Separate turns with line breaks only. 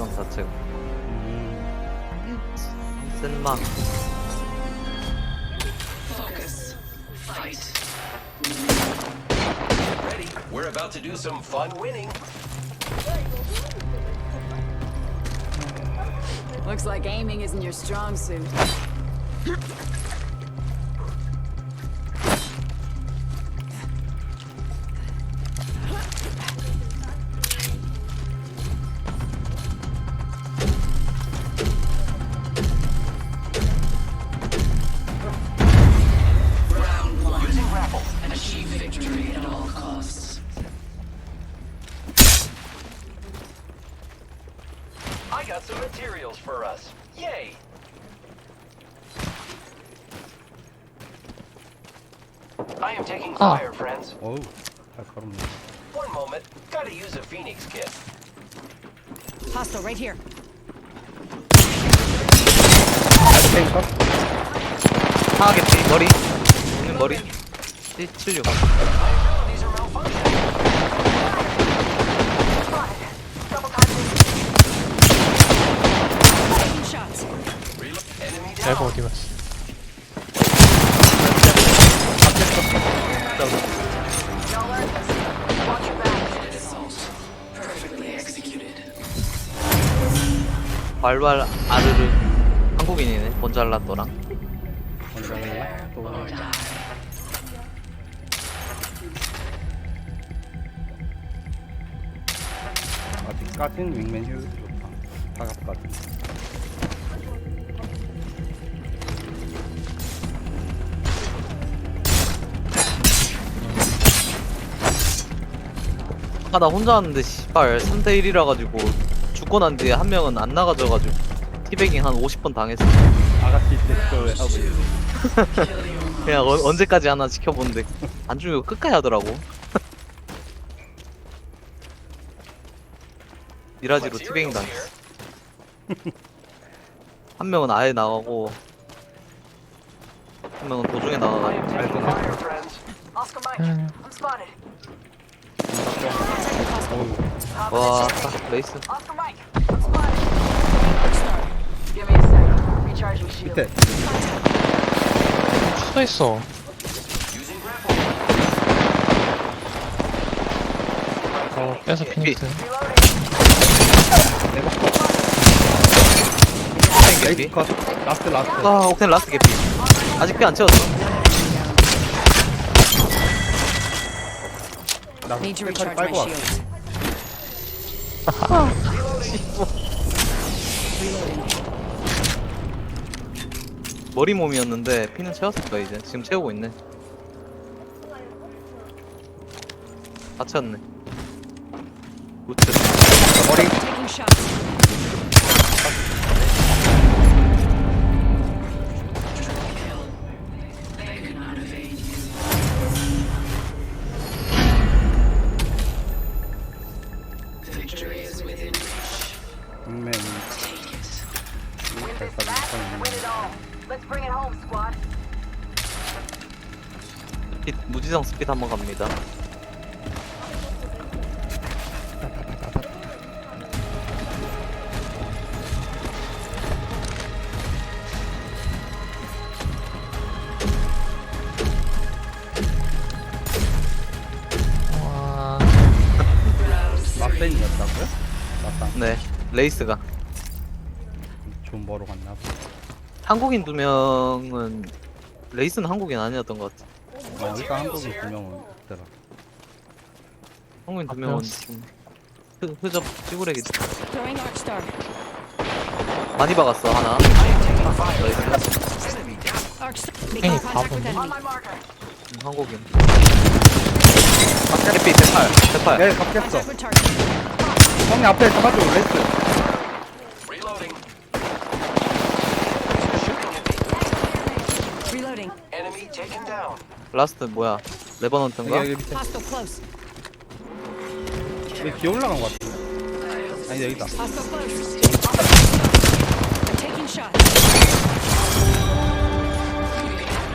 on
za tył.
Focus. Fight.
Ready. We're about to do some fun winning.
Looks like aiming isn't your strong suit.
I got some materials for us. Yay! I am taking
ah.
fire, friends.
Oh,
One moment. Gotta use a phoenix kit.
Hostile right here. Target body.
body.
앨범. 어디 갔어?
발발 아르르 한국인이네 본잘라또랑
할래? 또
die.
아직 까진 윙맨 효율이 좋다. 사각까지.
나 혼자 왔는데 씨발 3대 1이라 가지고 죽고 난 뒤에 한 명은 안 나가져 가지고 티베깅 한 50번 당했어
아가씨 대표에 하고.
그냥 어- 언제까지 하나 지켜보는데 안 죽이고 끝까지 하더라고 미라지로
Materials
당했어. 한 명은 아예 나가고 한 명은 도중에 나가가지고.
Oscar Mike,
음.
I'm spotted.
와 딱, 레이스
Oscar Mike, I'm spotted. Give me a sec. Recharging shield.
밑에.
서 있어. 어, 빼서 피닉스.
레이스 컷. 라스트, 라스트.
아 옥텐 라스트 개피 아직 피 안 채웠어
라스트
Need to
끝까지
recharge my
빨고 왔어.
shields.
머리 몸이었는데 피는 채웠을 거야 이제. 지금 채우고 있네. 다 채웠네. 우측
shots.
It
home, squad.
스핏, 무지성 스핏 한번 갑니다
와,
라센이었다고요? 라상.
네 레이스가
좀 멀어 갔나 봐.
한국인 두 명은 레이스는 한국인 아니었던 것 같아
어, 일단 한국인 두 명은 있더라.
한국인 두
아,
명은. 좀 흐, 흐접 찌구레기
Throwing arc star.
많이 박았어 하나 레이스
Arc star.
Hey,
contact with enemy.
음, 한국인 대피 대팔 대팔
네, 잡겠어.
Contact with target.
형님 앞에 잡아줘, 레이스.
Reloading. Shooting at me.
Reloading.
Enemy taken down.
라스트 뭐야 레버넌트인가?
여기, 여기 밑에.
Hostile close.
여기 기어 올라간 것 같은데. 아니, 여기다.
Hostile close. I'm taking shots.